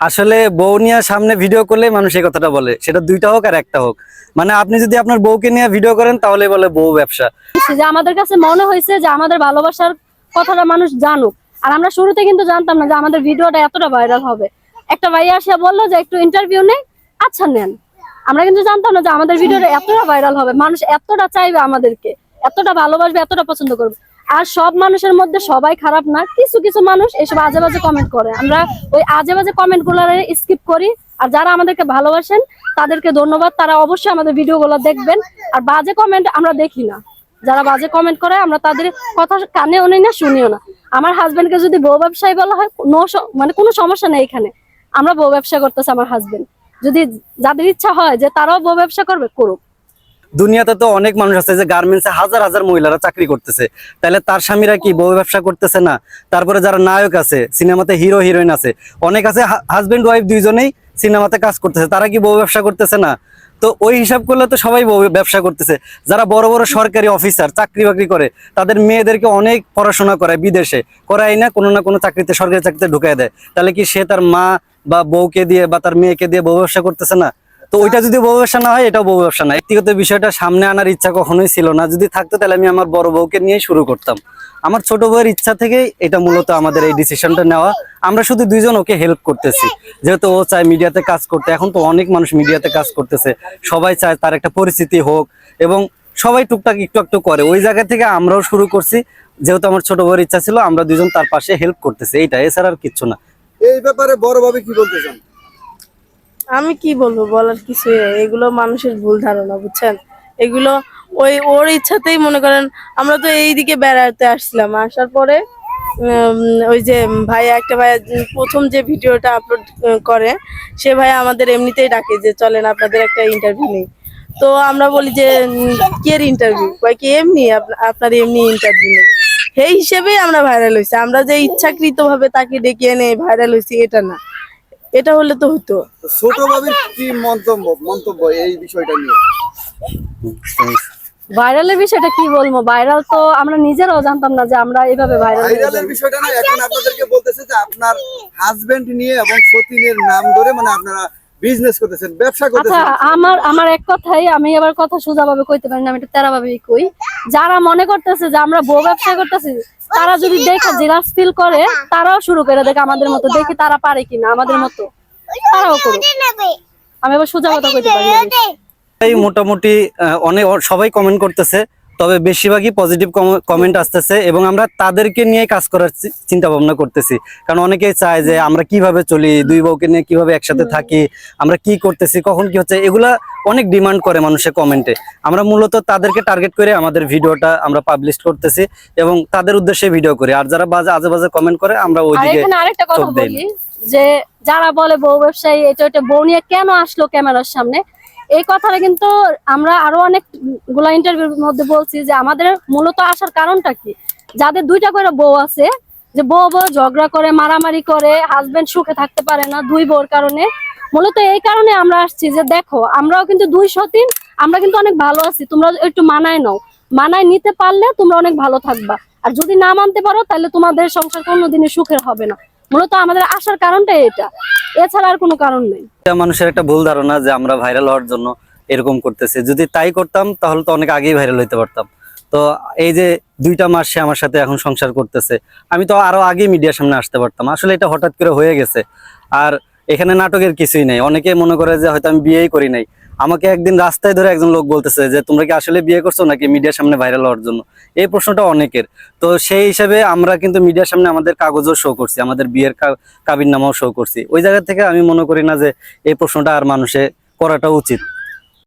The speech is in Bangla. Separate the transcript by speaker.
Speaker 1: আসলে বউ নিয়ে সামনে ভিডিও করলে মানুষ এই কথাটা বলে, সেটা দুইটা হোক আর একটা হোক। মানে আপনি যদি আপনার বউকে নিয়ে ভিডিও করেন, তাহলে বলে বউ ব্যবসা।
Speaker 2: যে আমাদের কাছে মনে হয়েছে যে আমাদের ভালোবাসার কথাটা মানুষ জানুক। আর আমরা শুরুতে কিন্তু জানতাম না যে আমাদের ভিডিওটা এতটা ভাইরাল হবে। একটা ভাইয়া আসে বলল যে, একটু ইন্টারভিউ নেই আচ্ছা নেন। আমরা কিন্তু জানতাম না যে আমাদের ভিডিওটা এতটা ভাইরাল হবে। মানুষ এতটা চাইবে আমাদেরকে, এতটা ভালোবাসবে, এতটা পছন্দ করবে। আর সব মানুষের মধ্যে সবাই খারাপ না, কিছু কিছু মানুষ এসব আজে বাজে কমেন্ট করে। আমরা ওই আজে বাজে কমেন্টগুলো স্কিপ করি, আর যারা আমাদেরকে ভালোবাসেন, তাদেরকে ধন্যবাদ। তারা অবশ্যই আমাদের ভিডিও গুলো দেখবেন, আর বাজে কমেন্ট আমরা দেখি না। যারা বাজে কমেন্ট করে, আমরা তাদের কথা কানেও নেই না, শুনিও না। আমার হাজবেন্ডকে যদি বউ ব্যবসায়ী বলা হয় নো মানে কোনো সমস্যা নেই এখানে। আমরা বউ ব্যবসা করতেছি আমার হাজবেন্ড যদি যাদের ইচ্ছা হয় যে তারাও বউ ব্যবসা করবে, করুক।
Speaker 1: দুনিয়াতে তো অনেক মানুষ আছে যে গার্মেন্টসে হাজার হাজার মহিলারা চাকরি করতেছে। তাহলে তার স্বামীরা কি বউ ব্যবসা করতেছে না? তারপরে যারা নায়ক আছে, সিনেমাতে হিরো হিরোইন আছে, অনেক আছে হাজবেন্ড ওয়াইফ দুইজনেই সিনেমাতে কাজ করতেছে, তারা কি বউ ব্যবসা করতেছে না? তো ওই হিসাব করলে তো সবাই ব্যবসা করতেছে। যারা বড় বড় সরকারি অফিসার চাকরি বাকরি করে, তাদের মেয়েদেরকে অনেক পড়াশোনা করায় বিদেশে। করায় না, কোনো না কোনো চাকরিতে, সরকারি চাকরিতে ঢুকাই দেয়। তাহলে কি সে তার মা বা বউকে দিয়ে বা তার মেয়েকে দিয়ে বউ ব্যবসা করতেছে না? তো ওইটা যদি বউ ব্যবসা না হয়, এটাও বউ ব্যবসা না। ব্যক্তিগত বিষয়টা সামনে আনার ইচ্ছা কখনোই ছিল না। যদি থাকতো, তাহলে আমি আমার বড় বউকে নিয়ে শুরু করতাম। আমার ছোট বউয়ের ইচ্ছা থেকেই এটা মূলত আমাদের এই ডিসিশনটা নেওয়া। আমরা শুধু দুইজন ওকে হেল্প করতেছি। যেহেতু ও চায় মিডিয়াতে কাজ করতে, এখন তো অনেক মানুষ মিডিয়াতে কাজ করতেছে। সবাই চায় তার একটা পরিস্থিতি হোক এবং সবাই টুকটাক একটু একটু করে। ওই জায়গা থেকে আমরাও শুরু করছি। যেহেতু আমার ছোট বউয়ের ইচ্ছা ছিল, আমরা দুজন তার পাশে হেল্প করতেছি। এইটা, এছাড়া আর কিচ্ছু না।
Speaker 3: এই ব্যাপারে বড় ভাবে কি বলতে চান?
Speaker 4: আমি কি বলব বলার কিছু। এগুলো মানুষের ভুল ধারণা, বুঝছেন? এগুলো ওই ওর ইচ্ছাতেই মনে করেন আমরা তো এইদিকে বেড়াতে আসছিলাম। আসার পরে ওই যে ভাই একটা ভাই প্রথম যে ভিডিওটা আপলোড করে, সে ভাই আমাদের এমনিতেই ডাকে যে, চলেন, আপনাদের একটা ইন্টারভিউ নেই। তো আমরা বলি যে কিয়ের ইন্টারভিউ কয় কি, এমনি আপনার এমনি ইন্টারভিউ নেই। সেই হিসেবেই আমরা ভাইরাল হয়েছি। আমরা যে ইচ্ছাকৃত ভাবে তাকে ডেকে এনে ভাইরাল হয়েছি, এটা না। এটা হলে তো হতো
Speaker 3: ছোট ভাবে কি মন্তব্য মন্তব্য এই বিষয়টা নিয়ে?
Speaker 2: ভাইরালের বিষয়টা কি বলব? ভাইরাল তো আমরা নিজেরাও জানতাম না যে আমরা এইভাবে ভাইরাল
Speaker 3: ভাইরালের বিষয়টা না এখন আপনাদেরকে বলতেছে যে আপনার হাজবেন্ড নিয়ে এবং সতীনের নাম ধরে মানে আপনারা বিজনেস করতেছেন ব্যবসা
Speaker 2: আচ্ছা
Speaker 3: করতেছেন
Speaker 2: আমার আমার এক কথাই আমি আবার কথা সোজা ভাবে কইতে পারি না আমি একটু তেরা ভাবেই কই। যারা মনে করতেছে যে আমরা বউ ব্যবসা করতেছি তারা যদি দেখে জেলাস ফিল করে তারাও শুরু করে দেখে আমাদের মতো দেখি তারা পারে কিনা আমাদের মতো তারাও করুক। আমি আবার সোজা কথা কইতে পারি
Speaker 1: মোটামুটি আহ, অনেক সবাই কমেন্ট করতেছে। তবে বেশিরভাগই পজিটিভ কমেন্ট আসতেছে এবং আমরা তাদেরকে নিয়ে কাজ করার চিন্তা ভাবনা করতেছি। কারণ অনেকেই চায় যে আমরা কীভাবে চলি দুই বউকে নিয়ে কীভাবে একসাথে থাকি আমরা কি করতেছি কখন কি হচ্ছে এগুলা অনেক ডিমান্ড করে মানুষের কমেন্টে আমরা মূলত তাদেরকে টার্গেট করে আমাদের ভিডিওটা আমরা পাবলিশ করতেছি এবং তাদের উদ্দেশ্যে ভিডিও করি। আর যারা বাজে আজে বাজে কমেন্ট করে আমরা ওইদিকে
Speaker 2: আরেকটা কথা
Speaker 1: না।
Speaker 2: বলি যে যারা বলে বউ ব্যবসায়ী এটা ওটা বউ নিয়ে কেন আসলো ক্যামেরার সামনে? এই কথাটা কিন্তু আমরা আরও অনেকগুলা ইন্টারভিউর মধ্যে বলছি যে আমাদের মূলত আসার কারণটা কি? যাদের দুইটা করে বউ আছে, যে বউ বউ ঝগড়া করে, মারামারি করে হাজবেন্ড সুখে থাকতে পারে না দুই বউর কারণে, মূলত এই কারণে আমরা আসছি যে দেখো, আমরাও কিন্তু দুই সতীন, আমরা কিন্তু অনেক ভালো আছি, তোমরা একটু মানায় নাও। মানায় নিতে পারলে তোমরা অনেক ভালো থাকবা। আর যদি না মানতে পারো, তাহলে তোমাদের সংসার কোনোদিনই সুখের হবে না। মূলত আমাদের আসার কারণটাই এটা। এছাড়া আর কোনো কারণ নেই।
Speaker 1: মানুষের একটা ভুল ধারণা যে আমরা ভাইরাল হওয়ার জন্য এরকম করতেছি। যদি তাই করতাম, তাহলে তো অনেক আগেই ভাইরাল হইতে পারতাম। তো এই যে দুইটা মাস সে আমার সাথে এখন সংসার করতেছে, আমি তো আরও আগে মিডিয়ার সামনে আসতে পারতাম। আসলে এটা হঠাৎ করে হয়ে গেছে। আর এখানে নাটকের কিছুই নেই। অনেকে মনে করে যে হয়তো আমি বিয়েই করি নাই। আমাকে একদিন রাস্তায় ধরে একজন লোক বলতেছে যে, তোমরা কি আসলে বিয়ে করছ নাকি মিডিয়ার সামনে ভাইরাল হওয়ার জন্য? এই প্রশ্নটা অনেকের। তো সেই হিসেবে আমরা কিন্তু মিডিয়ার সামনে আমাদের কাগজও শো করছি, আমাদের বিয়ের কাবির নামাও শো করছি। ওই জায়গা থেকে আমি মনে করি না যে এই প্রশ্নটা আর মানুষে করাটা উচিত।